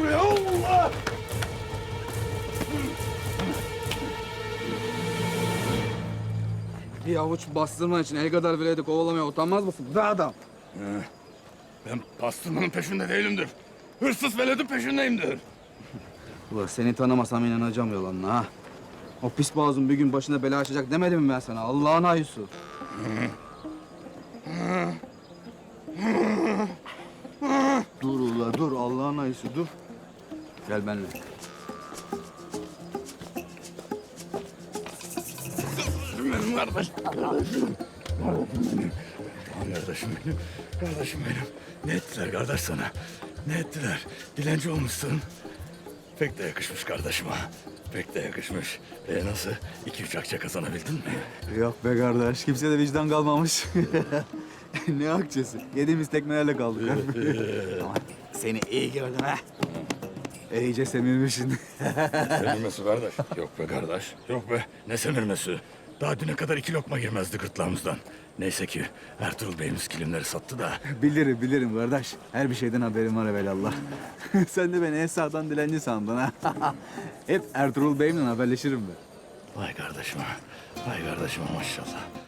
Buraya Allah! Bir avuç bastırma için el kadar veledi kovalamaya utanmaz mısın? Be adam. Ben pastırmanın peşinde değilimdir. Hırsız veledin peşindeyimdir. Ulan seni tanımasam inanacağım yalanına ha. O pis boğazın bir gün başına bela açacak demedim mi ben sana? Allah'ın ayısı. Ula dur Allah'ın ayısı dur. Gel benimle. Benim kardeşim. Kardeşim. Kardeşim benim. Kardeşim benim. Ne ettiler kardeş sana? Ne ettiler? Dilenci olmuşsun. Pek de yakışmış kardeşim ha. Pek de yakışmış. E nasıl? İki üç akçe kazanabildin mi? Yok be kardeş kimse de vicdan kalmamış. ne akçesi? Yediğimiz tekmelerle kaldık. Ama seni iyi gördüm ha. İyice semirmişsin. Semirmesi kardeş. Yok be kardeş. Yok be. Ne semirmesi? Daha düne kadar iki lokma girmezdi gırtlağımızdan. Neyse ki Ertuğrul Bey'imiz kilimleri sattı da. bilirim bilirim kardeş. Her bir şeyden haberim var evelallah. Sen de beni Esra'dan dilenci sandın ha. Hep Ertuğrul Bey'imle haberleşirim ben. Vay kardeşim ha. Vay kardeşim maşallah.